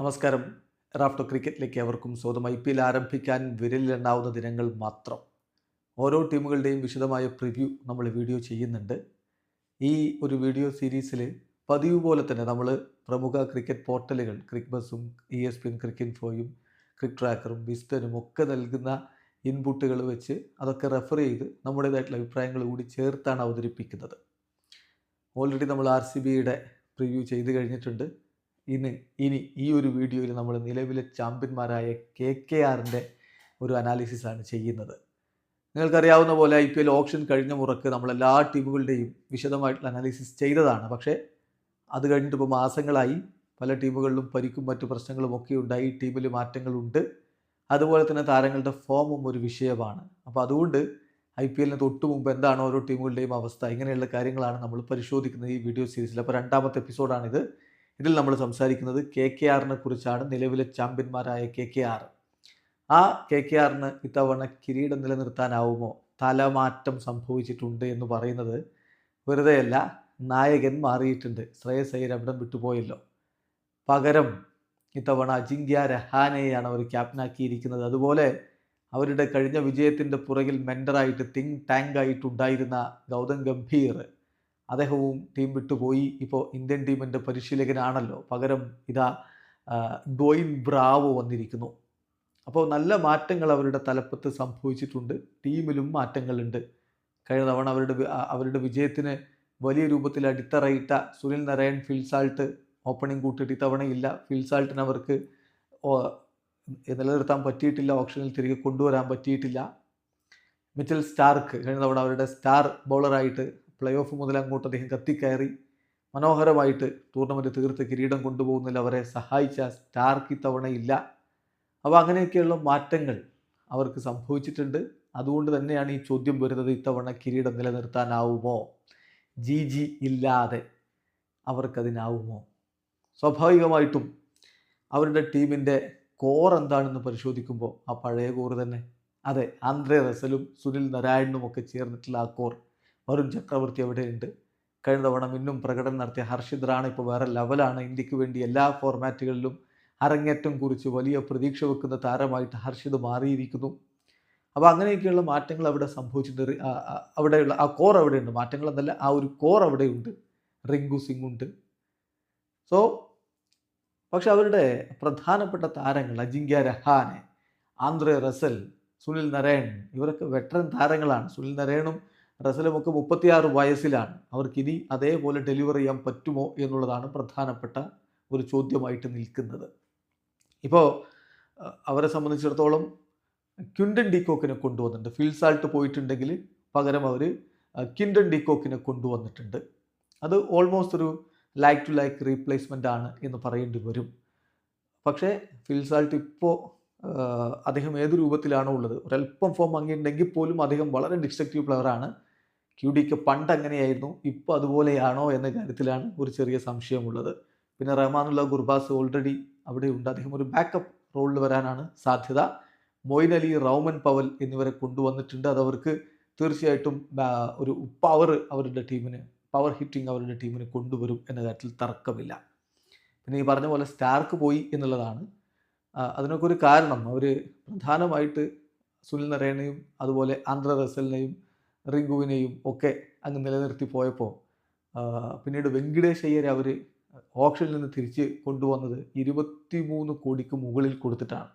നമസ്കാരം. റാഫ്റ്റോ ക്രിക്കറ്റിലേക്ക് അവർക്കും സ്വന്തം ഐ പി എൽ ആരംഭിക്കാൻ വിരലിലെണ്ണാവുന്ന ദിനങ്ങൾ മാത്രം. ഓരോ ടീമുകളുടെയും വിശദമായ പ്രിവ്യൂ നമ്മൾ വീഡിയോ ചെയ്യുന്നുണ്ട്. ഈ ഒരു വീഡിയോ സീരീസിൽ പതിവ് പോലെ തന്നെ നമ്മൾ പ്രമുഖ ക്രിക്കറ്റ് പോർട്ടലുകൾ ക്രിക്ബസും ഇ എസ് പി എൻ ക്രിക്ക് ട്രാക്കറും വിസ്റ്റനും ഒക്കെ നൽകുന്ന ഇൻപുട്ടുകൾ വെച്ച് അതൊക്കെ റെഫർ ചെയ്ത് നമ്മുടേതായിട്ടുള്ള അഭിപ്രായങ്ങൾ കൂടി ചേർത്താണ് അവതരിപ്പിക്കുന്നത്. ഓൾറെഡി നമ്മൾ ആർ സി ബിയുടെ പ്രിവ്യൂ ചെയ്ത് കഴിഞ്ഞിട്ടുണ്ട്. ഇനി ഇനി ഈ ഒരു വീഡിയോയിൽ നമ്മൾ നിലവിലെ ചാമ്പ്യന്മാരായ കെ കെ ആറിന്റെ ഒരു അനാലിസിസാണ് ചെയ്യുന്നത്. നിങ്ങൾക്കറിയാവുന്ന പോലെ ഐ പി എൽ ഓപ്ഷൻ കഴിഞ്ഞ മുറക്ക് നമ്മൾ എല്ലാ ടീമുകളുടെയും വിശദമായിട്ടുള്ള അനാലിസിസ് ചെയ്തതാണ്. പക്ഷേ അത് കഴിഞ്ഞിട്ട് ഇപ്പോൾ മാസങ്ങളായി പല ടീമുകളിലും പരിക്കും മറ്റു പ്രശ്നങ്ങളും ഒക്കെ ഉണ്ടായി. ടീമിൽ മാറ്റങ്ങളുണ്ട്. അതുപോലെ തന്നെ താരങ്ങളുടെ ഫോമും ഒരു വിഷയമാണ്. അപ്പോൾ അതുകൊണ്ട് ഐ പി എല്ലിന് തൊട്ട് മുമ്പ് എന്താണ് ഓരോ ടീമുകളുടെയും അവസ്ഥ? ഇങ്ങനെയുള്ള കാര്യങ്ങളാണ് നമ്മൾ പരിശോധിക്കുന്നത് ഈ വീഡിയോ സീരീസിൽ അപ്പോൾ രണ്ടാമത്തെ എപ്പിസോഡാണിത് ഇതിൽ നമ്മൾ സംസാരിക്കുന്നത് കെ കെ ആറിനെ കുറിച്ചാണ്. നിലവിലെ ചാമ്പ്യന്മാരായ കെ കെ ആർ. ആ കെ കെ ആറിന് ഇത്തവണ കിരീടം നിലനിർത്താനാവുമോ? തലമാറ്റം സംഭവിച്ചിട്ടുണ്ട് എന്ന് പറയുന്നത് വെറുതെയല്ല നായകൻ മാറിയിട്ടുണ്ട്. ശ്രേയസ് അയ്യർ അവിടം വിട്ടുപോയല്ലോ. പകരം ഇത്തവണ അജിങ്ക്യ രഹാനെയാണ് അവർ ക്യാപ്റ്റനാക്കിയിരിക്കുന്നത്. അതുപോലെ അവരുടെ കഴിഞ്ഞ വിജയത്തിന്റെ പുറകിൽ മെൻഡറായിട്ട് തിങ് ടാങ്ക് ആയിട്ടുണ്ടായിരുന്ന ഗൗതം ഗംഭീർ അദ്ദേഹവും ടീം വിട്ടുപോയി ഇപ്പോൾ ഇന്ത്യൻ ടീമിന്റെ പരിശീലകനാണല്ലോ. പകരം ഇതാ ഡോയിൻ ബ്രാവോ വന്നിരിക്കുന്നു. അപ്പോൾ നല്ല മാറ്റങ്ങൾ അവരുടെ തലപ്പത്ത് സംഭവിച്ചിട്ടുണ്ട്. ടീമിലും മാറ്റങ്ങളുണ്ട്. കഴിഞ്ഞ തവണ അവരുടെ അവരുടെ വിജയത്തിന് വലിയ രൂപത്തിൽ അടിത്തറയിട്ട Sunil Narine Phil Salt opening കൂട്ടിയിട്ട് ഇത്തവണ ഇല്ല ഫിൽസാൾട്ടിന് അവർക്ക് നിലനിർത്താൻ പറ്റിയിട്ടില്ല. ഓപ്ഷനിൽ തിരികെ കൊണ്ടുവരാൻ പറ്റിയിട്ടില്ല. മിച്ചൽ സ്റ്റാർക്ക് കഴിഞ്ഞ തവണ അവരുടെ സ്റ്റാർ ബൗളറായിട്ട് പ്ലേ ഓഫ് മുതൽ അങ്ങോട്ട് അദ്ദേഹം കത്തിക്കയറി. മനോഹരമായിട്ട് ടൂർണമെന്റ് തീർത്ത് കിരീടം കൊണ്ടുപോകുന്നതിൽ അവരെ സഹായിച്ച സ്റ്റാർക്ക് ഇത്തവണയില്ല. അപ്പോൾ അങ്ങനെയൊക്കെയുള്ള മാറ്റങ്ങൾ അവർക്ക് സംഭവിച്ചിട്ടുണ്ട്. അതുകൊണ്ട് തന്നെയാണ് ഈ ചോദ്യം വരുന്നത് ഇത്തവണ കിരീടം നിലനിർത്താനാവുമോ? ജി ജി ഇല്ലാതെ അവർക്കതിനാവുമോ? സ്വാഭാവികമായിട്ടും അവരുടെ ടീമിന്റെ കോർ എന്താണെന്ന് പരിശോധിക്കുമ്പോൾ ആ പഴയ കോർ തന്നെ. അതെ ആന്ധ്രേ റസലും സുനിൽ നാരായണനും ഒക്കെ ചേർന്നിട്ടുള്ള ആ കോർ വരുൺ ചക്രവർത്തി അവിടെയുണ്ട്. കഴിഞ്ഞ തവണ മിന്നും പ്രകടനം നടത്തിയ ഹർഷിത് റാണ ഇപ്പോൾ വേറെ ലെവലാണ് ഇന്ത്യയ്ക്ക് വേണ്ടി എല്ലാ ഫോർമാറ്റുകളിലും അരങ്ങേറ്റം കുറിച്ച് വലിയ പ്രതീക്ഷ വെക്കുന്ന താരമായിട്ട് ഹർഷിത് മാറിയിരിക്കുന്നു. അപ്പോൾ അങ്ങനെയൊക്കെയുള്ള മാറ്റങ്ങൾ അവിടെ സംഭവിച്ചിട്ടുണ്ട്. അവിടെയുള്ള ആ കോർ അവിടെയുണ്ട്. മാറ്റങ്ങൾ എന്നല്ല ആ ഒരു കോർ അവിടെയുണ്ട്. റിങ്കു സിംഗ് ഉണ്ട്. സോ പക്ഷെ അവരുടെ പ്രധാനപ്പെട്ട താരങ്ങൾ അജിങ്ക്യ രഹാനെ ആന്ധ്ര റസൽ സുനിൽ നരേൺ ഇവരൊക്കെ വെറ്ററൻ താരങ്ങളാണ്. സുനിൽ നാരായണും റസലും ഒക്കെ മുപ്പത്തിയാറ് വയസ്സിലാണ്. അവർക്കിനി അതേപോലെ ഡെലിവർ ചെയ്യാൻ പറ്റുമോ എന്നുള്ളതാണ് പ്രധാനപ്പെട്ട ഒരു ചോദ്യമായിട്ട് നിൽക്കുന്നത്. ഇപ്പോൾ അവരെ സംബന്ധിച്ചിടത്തോളം ക്യുണ്ടൻ ഡിക്കോക്കിനെ കൊണ്ടുവന്നിട്ടുണ്ട്. ഫീൽസാൾട്ട് പോയിട്ടുണ്ടെങ്കിൽ പകരം അവർ കിൻഡൻ ഡിക്കോക്കിനെ കൊണ്ടുവന്നിട്ടുണ്ട്. അത് ഓൾമോസ്റ്റ് ഒരു ലൈക്ക് ടു ലൈക്ക് റീപ്ലേസ്മെന്റ് ആണ് എന്ന് പറയേണ്ടി വരും. പക്ഷേ ഫിൽസാൾട്ട് ഇപ്പോൾ അദ്ദേഹം ഏത് രൂപത്തിലാണോ ഉള്ളത്? ഒരല്പം ഫോം അങ്ങിയുണ്ടെങ്കിൽ പോലും അദ്ദേഹം വളരെ ഡിസ്ട്രക്റ്റീവ് പ്ലെയറാണ് ക്യു ഡിക്ക് പണ്ട് അങ്ങനെയായിരുന്നു ഇപ്പോൾ അതുപോലെയാണോ എന്ന കാര്യത്തിലാണ് ഒരു ചെറിയ സംശയമുള്ളത്. പിന്നെ റഹ്മാനുള്ള ഗുർബാസ് ഓൾറെഡി അവിടെ ഉണ്ട് അദ്ദേഹം ഒരു ബാക്കപ്പ് റോളിൽ വരാനാണ് സാധ്യത. മൊയ്ൻ അലി റൗമൻ പവൽ എന്നിവരെ കൊണ്ടുവന്നിട്ടുണ്ട്. അതവർക്ക് തീർച്ചയായിട്ടും ഒരു പവർ അവരുടെ ടീമിന് പവർ ഹിറ്റിംഗ് അവരുടെ ടീമിന് കൊണ്ടുവരും എന്ന കാര്യത്തിൽ തർക്കമില്ല. പിന്നെ ഈ പറഞ്ഞ പോലെ സ്റ്റാർക്ക് പോയി എന്നുള്ളതാണ്. അതിനൊക്കെ ഒരു കാരണം. അവർ പ്രധാനമായിട്ട് സുനിൽ നരേനയും അതുപോലെ ആന്ധ്ര റസലിനെയും റിങ്കുവിനെയും ഒക്കെ അങ്ങ് നിലനിർത്തി പോയപ്പോൾ പിന്നീട് വെങ്കിടേഷ് അയ്യരെ അവർ ഓപ്ഷനിൽ നിന്ന് തിരിച്ച് കൊണ്ടുവന്നത് ഇരുപത്തിമൂന്ന് കോടിക്ക് മുകളിൽ കൊടുത്തിട്ടാണ്.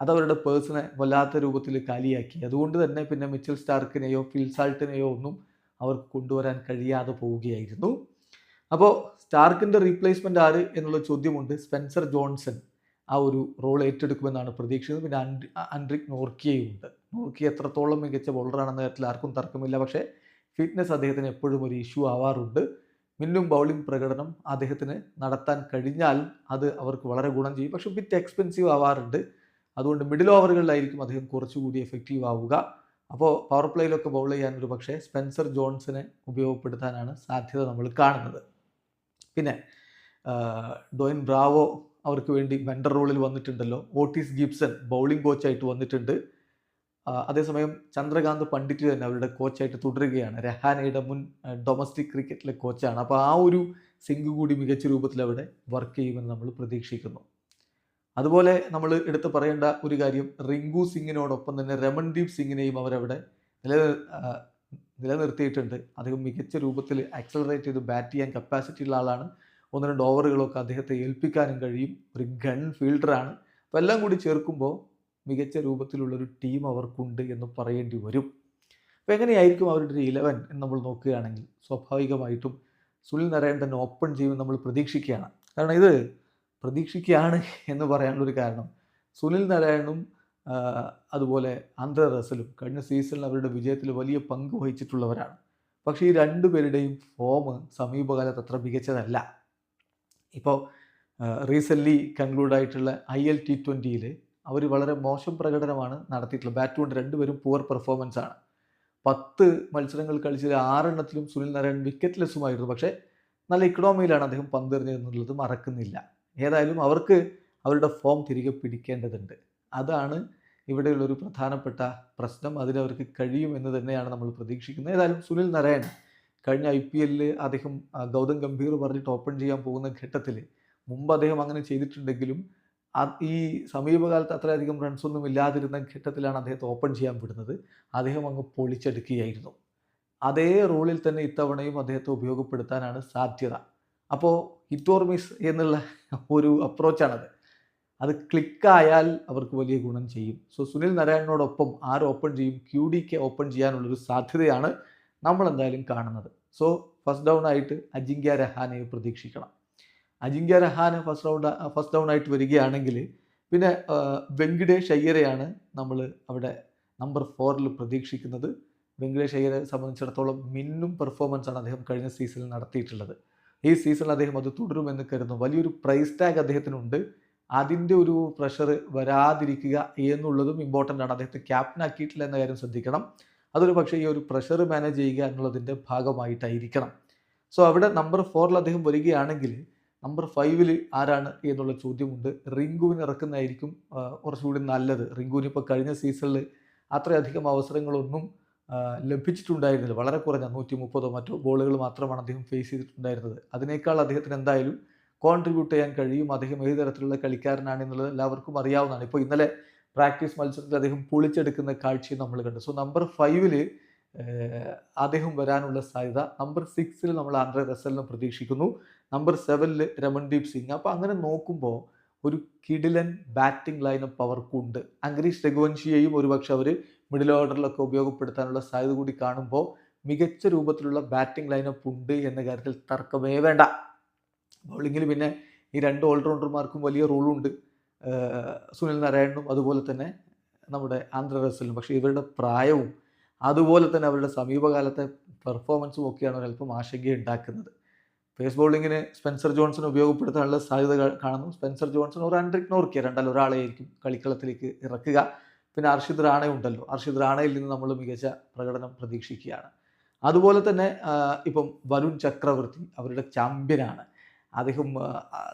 അതവരുടെ പേഴ്സണെ വല്ലാത്ത രൂപത്തിൽ കാലിയാക്കി. അതുകൊണ്ട് തന്നെ പിന്നെ മിച്ചൽ സ്റ്റാർക്കിനെയോ ഫിൽസാൾട്ടിനെയോ ഒന്നും അവർക്ക് കൊണ്ടുവരാൻ കഴിയാതെ പോവുകയായിരുന്നു. അപ്പോൾ സ്റ്റാർക്കിന്റെ റീപ്ലേസ്മെന്റ് ആര് എന്നുള്ള ചോദ്യമുണ്ട്. സ്പെൻസർ ജോൺസൺ ആ ഒരു റോൾ ഏറ്റെടുക്കുമെന്നാണ് പ്രതീക്ഷിക്കുന്നത്. പിന്നെ അൻഡ്രി അൻഡ്രിക് നോർക്കിയയും ഉണ്ട് നോർക്കിയ എത്രത്തോളം മികച്ച ബൗളറാണെന്ന കാര്യത്തിൽ ആർക്കും തർക്കമില്ല. പക്ഷേ ഫിറ്റ്നസ് അദ്ദേഹത്തിന് എപ്പോഴും ഒരു ഇഷ്യൂ ആവാറുണ്ട്. മിന്നും ബൗളിംഗ് പ്രകടനം അദ്ദേഹത്തിന് നടത്താൻ കഴിഞ്ഞാൽ അത് അവർക്ക് വളരെ ഗുണം ചെയ്യും. പക്ഷേ ബിറ്റ് എക്സ്പെൻസീവ് ആവാറുണ്ട്. അതുകൊണ്ട് മിഡിൽ ഓവറുകളിലായിരിക്കും അദ്ദേഹം കുറച്ചുകൂടി എഫക്റ്റീവ് ആവുക. അപ്പോൾ പവർ പ്ലേയിലൊക്കെ ബൗൾ ചെയ്യാൻ ഒരു പക്ഷേ സ്പെൻസർ ജോൺസനെ ഉപയോഗപ്പെടുത്താനാണ് സാധ്യത നമ്മൾ കാണുന്നത്. പിന്നെ ഡോയിൻ ബ്രാവോ അവർക്ക് വേണ്ടി മെൻഡർ റോളിൽ വന്നിട്ടുണ്ടല്ലോ. ഓട്ടീസ് ഗിബ്സൺ ബൗളിംഗ് കോച്ചായിട്ട് വന്നിട്ടുണ്ട്. അതേസമയം ചന്ദ്രകാന്ത് പണ്ഡിറ്റ് തന്നെ അവരുടെ കോച്ചായിട്ട് തുടരുകയാണ്. രഹാനയുടെ മുൻ ഡൊമസ്റ്റിക് ക്രിക്കറ്റിലെ കോച്ചാണ് അപ്പോൾ ആ ഒരു സിങ്ക് കൂടി മികച്ച രൂപത്തിൽ അവിടെ വർക്ക് ചെയ്യുമെന്ന് നമ്മൾ പ്രതീക്ഷിക്കുന്നു. അതുപോലെ നമ്മൾ എടുത്ത് പറയേണ്ട ഒരു കാര്യം റിങ്കു സിംഗിനോടൊപ്പം തന്നെ രമൺദീപ് സിംഗിനെയും അവരവിടെ നില നിലനിർത്തിയിട്ടുണ്ട്. അദ്ദേഹം മികച്ച രൂപത്തിൽ ആക്സലറേറ്റ് ചെയ്ത് ബാറ്റ് ചെയ്യാൻ കപ്പാസിറ്റി ഉള്ള ആളാണ്. ഒന്ന് രണ്ട് ഓവറുകളൊക്കെ അദ്ദേഹത്തെ ഏൽപ്പിക്കാനും കഴിയും. ഒരു ഗൺ ഫീൽഡറാണ് അപ്പോൾ എല്ലാം കൂടി ചേർക്കുമ്പോൾ മികച്ച രൂപത്തിലുള്ളൊരു ടീം അവർക്കുണ്ട് എന്ന് പറയേണ്ടി വരും. അപ്പോൾ എങ്ങനെയായിരിക്കും അവരുടെ ഒരു ഇലവൻ എന്ന് നമ്മൾ നോക്കുകയാണെങ്കിൽ സ്വാഭാവികമായിട്ടും സുനിൽ നാരായൺ തന്നെ ഓപ്പൺ ചെയ്യുമെന്ന് നമ്മൾ പ്രതീക്ഷിക്കുകയാണ്. കാരണം ഇത് പ്രതീക്ഷിക്കുകയാണ് എന്ന് പറയാനുള്ളൊരു കാരണം സുനിൽ നാരായണും അതുപോലെ ആന്ധ്ര റസലും കഴിഞ്ഞ സീസണിൽ അവരുടെ വിജയത്തിൽ വലിയ പങ്ക് വഹിച്ചിട്ടുള്ളവരാണ്. പക്ഷേ ഈ രണ്ടു പേരുടെയും ഫോം സമീപകാലത്ത് അത്ര മികച്ചതല്ല. ഇപ്പോൾ റീസെന്റ്ലി കൺക്ലൂഡായിട്ടുള്ള ഐ എൽ ടി ട്വന്റിയിൽ അവർ വളരെ മോശം പ്രകടനമാണ് നടത്തിയിട്ടുള്ളത്. ബാറ്റ് കൊണ്ട് രണ്ടുപേരും പുവർ പെർഫോമൻസ് ആണ്. പത്ത് മത്സരങ്ങൾ കളിച്ചതിൽ ആറെണ്ണത്തിലും സുനിൽ നാരായൺ വിക്കറ്റ് ലെസ്സുമായിരുന്നു പക്ഷേ നല്ല ഇക്കണോമിയിലാണ് അദ്ദേഹം പന്തെറിഞ്ഞിരുന്നുള്ളത് മറക്കുന്നില്ല. ഏതായാലും അവർക്ക് അവരുടെ ഫോം തിരികെ പിടിക്കേണ്ടതുണ്ട്. അതാണ് ഇവിടെയുള്ളൊരു പ്രധാനപ്പെട്ട പ്രശ്നം. അതിലവർക്ക് അവർക്ക് കഴിയുമെന്ന് തന്നെയാണ് നമ്മൾ പ്രതീക്ഷിക്കുന്നത്. ഏതായാലും സുനിൽ നാരായൺ കഴിഞ്ഞ ഐ പി എല്ലിൽ അദ്ദേഹം ഗൗതം ഗംഭീർ പറഞ്ഞിട്ട് ഓപ്പൺ ചെയ്യാൻ പോകുന്ന ഘട്ടത്തിൽ മുമ്പ് അദ്ദേഹം അങ്ങനെ ചെയ്തിട്ടുണ്ടെങ്കിലും ഈ സമീപകാലത്ത് അത്രയധികം റൺസൊന്നും ഇല്ലാതിരുന്ന ഘട്ടത്തിലാണ് അദ്ദേഹത്തെ ഓപ്പൺ ചെയ്യാൻ വിടുന്നത്. അദ്ദേഹം അങ്ങ് പൊളിച്ചെടുക്കുകയായിരുന്നു. അതേ റോളിൽ തന്നെ ഇത്തവണയും അദ്ദേഹത്തെ ഉപയോഗപ്പെടുത്താനാണ് സാധ്യത. അപ്പോൾ ഹിറ്റ് ഓർ മിസ് എന്നുള്ള ഒരു അപ്രോച്ചാണത് അത് ക്ലിക്കായാൽ അവർക്ക് വലിയ ഗുണം ചെയ്യും. സോ സുനിൽ നാരായണനോടൊപ്പം ആര് ഓപ്പൺ ചെയ്യും? ക്യു ഡി കെ ഓപ്പൺ ചെയ്യാനുള്ളൊരു സാധ്യതയാണ് നമ്മൾ എന്തായാലും കാണുന്നത്. സോ ഫസ്റ്റ് ഡൗൺ ആയിട്ട് അജിങ്ക്യ രഹാനെ പ്രതീക്ഷിക്കണം. Ajinkya രഹാന് first round first down ആയിട്ട് വരികയാണെങ്കിൽ പിന്നെ വെങ്കിടേഷ് അയ്യരെയാണ് നമ്മൾ അവിടെ നമ്പർ ഫോറിൽ പ്രതീക്ഷിക്കുന്നത്. വെങ്കിടേഷ് അയ്യരെ സംബന്ധിച്ചിടത്തോളം മിന്നും പെർഫോമൻസാണ് അദ്ദേഹം കഴിഞ്ഞ സീസണിൽ നടത്തിയിട്ടുള്ളത്. ഈ സീസണിൽ അദ്ദേഹം അത് തുടരുമെന്ന് കരുതുന്നു. വലിയൊരു പ്രൈസ് ടാഗ് അദ്ദേഹത്തിനുണ്ട്. അതിന്റെ ഒരു പ്രഷർ വരാതിരിക്കുക എന്നുള്ളതും ഇമ്പോർട്ടന്റ് ആണ്. അദ്ദേഹത്തെ ക്യാപ്റ്റൻ ആക്കിയിട്ടില്ല എന്ന കാര്യം ശ്രദ്ധിക്കണം. അതൊരു പക്ഷേ ഈ ഒരു പ്രഷർ മാനേജ് ചെയ്യുക എന്നുള്ളതിന്റെ ഭാഗമായിട്ടായിരിക്കണം. സോ അവിടെ നമ്പർ ഫോറിൽ അദ്ദേഹം വരികയാണെങ്കിൽ നമ്പർ ഫൈവിൽ ആരാണ് എന്നുള്ള ചോദ്യമുണ്ട്. റിങ്കുവിന് ഇറക്കുന്നതായിരിക്കും കുറച്ചുകൂടി നല്ലത്. റിങ്കുവിന് ഇപ്പോൾ കഴിഞ്ഞ സീസണിൽ അത്രയധികം അവസരങ്ങളൊന്നും ലഭിച്ചിട്ടുണ്ടായിരുന്നില്ല. വളരെ കുറഞ്ഞ നൂറ്റി മുപ്പതോ മറ്റോ ബോളുകൾ മാത്രമാണ് അദ്ദേഹം ഫേസ് ചെയ്തിട്ടുണ്ടായിരുന്നത്. അതിനേക്കാൾ അദ്ദേഹത്തിന് എന്തായാലും കോൺട്രിബ്യൂട്ട് ചെയ്യാൻ കഴിയും. അദ്ദേഹം ഏത് തരത്തിലുള്ള കളിക്കാരനാണ് എന്നുള്ളത് എല്ലാവർക്കും അറിയാവുന്നതാണ്. ഇപ്പോൾ ഇന്നലെ പ്രാക്ടീസ് മത്സരത്തിൽ അദ്ദേഹം പൊളിച്ചെടുക്കുന്ന കാഴ്ചയും നമ്മൾ കണ്ടു. സോ നമ്പർ ഫൈവിൽ അദ്ദേഹം വരാനുള്ള സാധ്യത. നമ്പർ സിക്സിൽ നമ്മൾ ആന്ധ്ര റസലിനെ പ്രതീക്ഷിക്കുന്നു. നമ്പർ സെവനിൽ രമൺദീപ് സിംഗ്. അപ്പോൾ അങ്ങനെ നോക്കുമ്പോൾ ഒരു കിഡിലൻ ബാറ്റിംഗ് ലൈനപ്പ് അവർക്കുണ്ട് അങ്കരീഷ് രഘുവൻഷിയെയും ഒരുപക്ഷെ അവർ മിഡിൽ ഓർഡറിലൊക്കെ ഉപയോഗപ്പെടുത്താനുള്ള സാധ്യത കൂടി കാണുമ്പോൾ മികച്ച രൂപത്തിലുള്ള ബാറ്റിംഗ് ലൈനപ്പ് ഉണ്ട് എന്ന കാര്യത്തിൽ തർക്കമേ വേണ്ട. ബൗളിങ്ങിൽ പിന്നെ ഈ രണ്ട് ഓൾറൗണ്ടർമാർക്കും വലിയ റോളുണ്ട് സുനിൽ നാരായണനും അതുപോലെ തന്നെ നമ്മുടെ ആന്ധ്ര റസലിനും പക്ഷേ ഇവരുടെ പ്രായവും അതുപോലെ തന്നെ അവരുടെ സമീപകാലത്തെ പെർഫോമൻസും ഒക്കെയാണ് ഒരല്പം ആശങ്കയുണ്ടാക്കുന്നത്. പേസ് ബോളിങ്ങിന് സ്പെൻസർ ജോൺസൺ ഉപയോഗപ്പെടുത്താനുള്ള സാധ്യത കാണുന്നു. സ്പെൻസർ ജോൺസൺ ഒരു അൻഡ്രിക് നോർക്കിയ രണ്ടാൽ ഒരാളെയായിരിക്കും കളിക്കളത്തിലേക്ക് ഇറക്കുക. പിന്നെ അർഷിദ് റാണ ഉണ്ടല്ലോ. അർഷിദ് റാണയിൽ നിന്ന് നമ്മൾ മികച്ച പ്രകടനം പ്രതീക്ഷിക്കുകയാണ്. അതുപോലെ തന്നെ ഇപ്പം വരുൺ ചക്രവർത്തി അവരുടെ ചാമ്പ്യനാണ് അദ്ദേഹം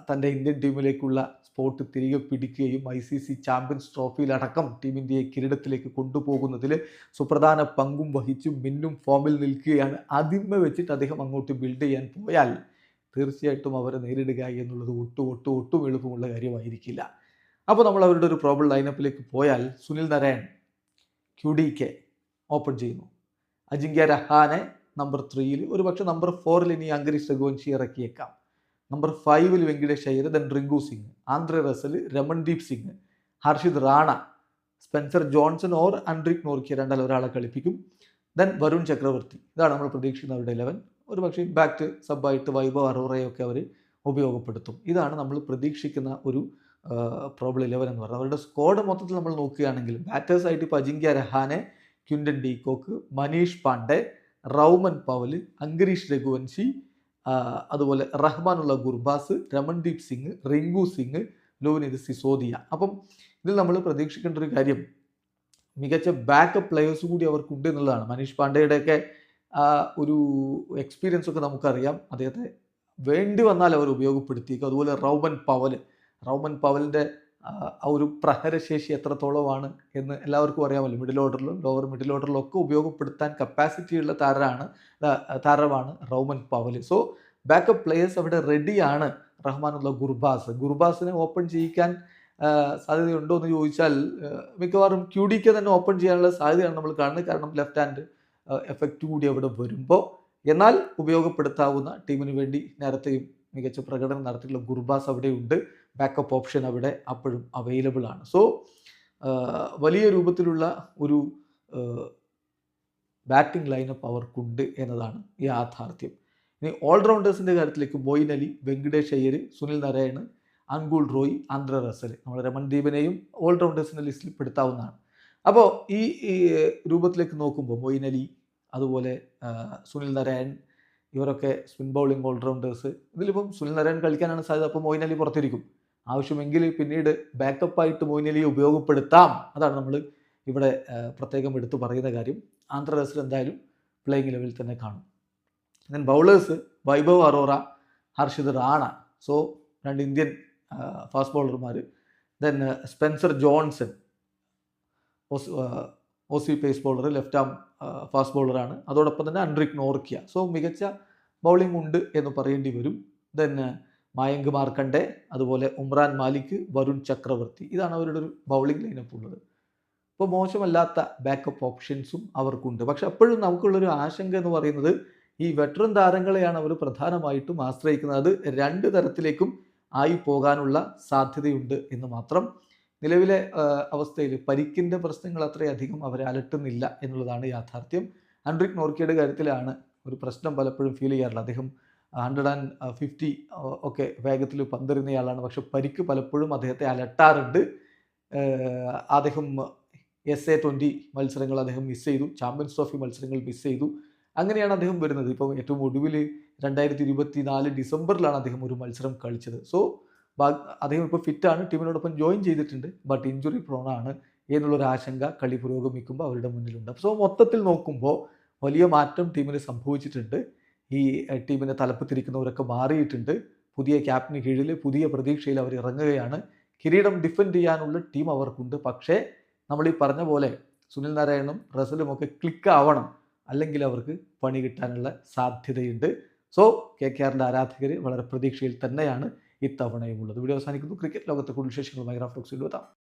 തന്റെ ഇന്ത്യൻ ടീമിലേക്കുള്ള സ്പോട്ട് തിരികെ പിടിക്കുകയും ഐ സി സി ചാമ്പ്യൻസ് ട്രോഫിയിലടക്കം ടീം ഇന്ത്യയെ കിരീടത്തിലേക്ക് കൊണ്ടുപോകുന്നതിൽ സുപ്രധാന പങ്കും വഹിച്ചും മിന്നും ഫോമിൽ നിൽക്കുകയാണ്. അതിന്മ വെച്ചിട്ട് അദ്ദേഹം അങ്ങോട്ട് ബിൽഡ് ചെയ്യാൻ പോയാൽ തീർച്ചയായിട്ടും അവരെ നേരിടുക എന്നുള്ളത് ഒട്ടും ഒട്ടും ഒട്ടും എളുപ്പമുള്ള കാര്യമായിരിക്കില്ല. അപ്പോൾ നമ്മൾ അവരുടെ ഒരു പ്രോബ്ലം ലൈനപ്പിലേക്ക് പോയാൽ Sunil Narayan Q D K open ചെയ്യുന്നു. അജിങ്ക്യ രഹാനെ നമ്പർ ത്രീയിൽ ഒരു പക്ഷേ നമ്പർ ഫോറിൽ ഇനി അങ്കരീഷ് രഘുവൻഷി ഇറക്കിയേക്കാം. നമ്പർ ഫൈവിൽ Venkatesh Iyer then Rinku Singh. Andre Russell Ramandeep Singh. Harshit Rana Spencer Johnson or Anrich Nortje രണ്ടാൽ ഒരാളെ കളിപ്പിക്കും. ദെൻ വരുൺ ചക്രവർത്തി. ഇതാണ് നമ്മൾ പ്രതീക്ഷിക്കുന്ന അവരുടെ ഇലവൻ ഒരു പക്ഷേ ഇമ്പാക്റ്റ് സബായിട്ട് വൈഭവ് അറോറയൊക്കെ അവർ ഉപയോഗപ്പെടുത്തും. ഇതാണ് നമ്മൾ പ്രതീക്ഷിക്കുന്ന ഒരു പ്രോബ്ലം ഇലവൻ എന്ന് പറയുന്നത് അവരുടെ സ്ക്വാഡ് മൊത്തത്തിൽ നമ്മൾ നോക്കുകയാണെങ്കിൽ ബാറ്റേഴ്സ് ആയിട്ട് ഇപ്പോൾ Ajinkya Rahane Quinton de Kock Manish Pandey Rovman Powell Angkrish Raghuvanshi അതുപോലെ റഹ്മാനുള്ള ഗുർബാസ് രമൺദീപ് സിംഗ് റിങ്കു സിംഗ് ലോവിനിത് സിസോദിയ. അപ്പം ഇതിൽ നമ്മൾ പ്രതീക്ഷിക്കേണ്ട ഒരു കാര്യം മികച്ച ബാക്കപ്പ് പ്ലെയേഴ്സ് കൂടി അവർക്കുണ്ട് എന്നുള്ളതാണ്. മനീഷ് പാണ്ഡെയുടെയൊക്കെ ആ ഒരു എക്സ്പീരിയൻസ് ഒക്കെ നമുക്കറിയാം. അദ്ദേഹത്തെ വേണ്ടി വന്നാൽ അവർ ഉപയോഗപ്പെടുത്തിയേക്കും. അതുപോലെ റൗമൻ പവൽ റൗമൻ പവലിന്റെ ആ ഒരു പ്രഹരശേഷി എത്രത്തോളമാണ് എന്ന് എല്ലാവർക്കും അറിയാമല്ലോ. മിഡിൽ ഓർഡറിലും ലോവർ മിഡിൽ ഓർഡറിലും ഒക്കെ ഉപയോഗപ്പെടുത്താൻ കപ്പാസിറ്റി ഉള്ള താരമാണ് താരമാണ് Rovman Powell so backup players അവിടെ റെഡിയാണ് റഹ്മാനുള്ള ഗുർബാസ്. ഗുർബാസിനെ ഓപ്പൺ ചെയ്യിക്കാൻ സാധ്യതയുണ്ടോ എന്ന് ചോദിച്ചാൽ മിക്കവാറും ക്യൂഡിക്ക് തന്നെ ഓപ്പൺ ചെയ്യാനുള്ള സാധ്യതയാണ് നമ്മൾ കാണുന്നത്. കാരണം ലെഫ്റ്റ് ഹാൻഡ് എഫക്റ്റ് കൂടി അവിടെ വരുമ്പോൾ എന്നാൽ ഉപയോഗപ്പെടുത്താവുന്ന ടീമിന് വേണ്ടി നേരത്തെയും മികച്ച പ്രകടനം നടത്തിയിട്ടുള്ള ഗുർബാസ് അവിടെയുണ്ട്. ബാക്കപ്പ് ഓപ്ഷൻ അവിടെ അപ്പോഴും അവൈലബിൾ ആണ്. സോ വലിയ രൂപത്തിലുള്ള ഒരു ബാറ്റിംഗ് ലൈനപ്പ് അവർക്കുണ്ട് എന്നതാണ് യാഥാർത്ഥ്യം. ഇനി ഓൾറൗണ്ടേഴ്സിന്റെ കാര്യത്തിലേക്ക് മൊയിൻ അലി വെങ്കടേഷ് അയ്യർ സുനിൽ നാരായൺ അങ്കുൾ റോയ് ആന്ധ്ര റസൽ നമ്മൾ രമൺദീപിനെയും ഓൾറൗണ്ടേഴ്സിന്റെ ലിസ്റ്റിൽ പെടുത്താവുന്നതാണ്. അപ്പോൾ ഈ രൂപത്തിലേക്ക് നോക്കുമ്പോൾ മൊയിൻ അലി അതുപോലെ സുനിൽ നാരായൺ ഇവരൊക്കെ സ്പിൻ ബൗളിംഗ് ഓൾറൗണ്ടേഴ്സ് ഇതിലിപ്പം സുനിൽ നാരായൺ കളിക്കാനാണ് സാധ്യത. അപ്പോൾ മൊയിൻ അലി പുറത്തിരിക്കും. ആവശ്യമെങ്കിൽ പിന്നീട് ബാക്കപ്പായിട്ട് മൊയിൻ അലിയെ ഉപയോഗപ്പെടുത്താം. അതാണ് നമ്മൾ ഇവിടെ പ്രത്യേകം എടുത്തു പറയുന്ന കാര്യം. ആന്ധ്ര റസൽ എന്തായാലും പ്ലേയിങ് ലെവലിൽ തന്നെ കാണും. Then bowlers Vaibhav Arora Harshit Rana. So രണ്ട് Indian fast ബൗളർമാർ then Spencer Johnson Aussie pace bowler left arm fast ബോളറാണ് അതോടൊപ്പം തന്നെ അൻഡ്രിക് നോർക്കിയ. സോ മികച്ച ബൗളിംഗ് ഉണ്ട് എന്ന് പറയേണ്ടി വരും. ദെൻ മായങ്ക് മാർക്കണ്ടെ അതുപോലെ ഉമ്രാൻ മാലിക് വരുൺ ചക്രവർത്തി. ഇതാണ് അവരുടെ ഒരു ബൗളിംഗ് ലൈനപ്പ് ഉള്ളത്. ഇപ്പോൾ മോശമല്ലാത്ത ബാക്കപ്പ് ഓപ്ഷൻസും അവർക്കുണ്ട്. പക്ഷെ അപ്പോഴും നമുക്കുള്ളൊരു ആശങ്ക എന്ന് പറയുന്നത് ഈ വെറ്ററൻ താരങ്ങളെയാണ് അവർ പ്രധാനമായിട്ടും ആശ്രയിക്കുന്നത്. അത് രണ്ട് തരത്തിലേക്കും ആയി പോകാനുള്ള സാധ്യതയുണ്ട് എന്ന് മാത്രം നിലവിലെ അവസ്ഥയിൽ പരിക്കിന്റെ പ്രശ്നങ്ങൾ അത്രയധികം അവരെ അലട്ടുന്നില്ല എന്നുള്ളതാണ് യാഥാർത്ഥ്യം. ആൻഡ്രിക് നോർക്കിയുടെ കാര്യത്തിലാണ് ഒരു പ്രശ്നം പലപ്പോഴും ഫീൽ ചെയ്യാറുള്ളത്. അദ്ദേഹം ഹൺഡ്രഡ് ആൻഡ് ഫിഫ്റ്റി ഒക്കെ വേഗത്തിൽ പന്തെറിയുന്നയാളാണ്. പക്ഷെ പരിക്ക് പലപ്പോഴും അദ്ദേഹത്തെ അലട്ടാറുണ്ട്. അദ്ദേഹം എസ് എ ട്വന്റി മത്സരങ്ങൾ അദ്ദേഹം മിസ് ചെയ്തു. ചാമ്പ്യൻസ് ട്രോഫി മത്സരങ്ങൾ മിസ് ചെയ്തു. അങ്ങനെയാണ് അദ്ദേഹം വരുന്നത്. ഇപ്പം ഏറ്റവും ഒടുവിൽ രണ്ടായിരത്തി ഇരുപത്തി നാല് ഡിസംബറിലാണ് അദ്ദേഹം ഒരു മത്സരം കളിച്ചത്. സോ അദ്ദേഹം ഇപ്പോൾ ഫിറ്റാണ് ടീമിനോടൊപ്പം ജോയിൻ ചെയ്തിട്ടുണ്ട് ബട്ട് ഇഞ്ചുറി പ്രോണാണ് എന്നുള്ളൊരു ആശങ്ക കളി പുരോഗമിക്കുമ്പോൾ അവരുടെ മുന്നിലുണ്ട്. സോ മൊത്തത്തിൽ നോക്കുമ്പോൾ വലിയ മാറ്റം ടീമിന് സംഭവിച്ചിട്ടുണ്ട്. ഈ ടീമിനെ തലപ്പത്തിരിക്കുന്നവരൊക്കെ മാറിയിട്ടുണ്ട്. പുതിയ ക്യാപ്റ്റന് കീഴിൽ പുതിയ പ്രതീക്ഷയിൽ അവർ ഇറങ്ങുകയാണ്. കിരീടം ഡിഫെൻഡ് ചെയ്യാനുള്ള ടീം അവർക്കുണ്ട്. പക്ഷേ നമ്മൾ ഈ പറഞ്ഞ പോലെ സുനിൽ നാരായണും റസലും ഒക്കെ ക്ലിക്ക് ആവണം. അല്ലെങ്കിൽ അവർക്ക് പണി കിട്ടാനുള്ള സാധ്യതയുണ്ട്. സോ കെ കെ ആറിന്റെ ആരാധകർ വളരെ പ്രതീക്ഷയിൽ തന്നെയാണ്. ഇത്തവണയും ഉള്ളത്. വീഡിയോ അവസാനിക്കുന്നു. ക്രിക്കറ്റ് ലോകത്തെ കൂടുതൽ വിശേഷങ്ങളുമായി ഗ്രാഫ്റ്റോക്സ് എത്താം.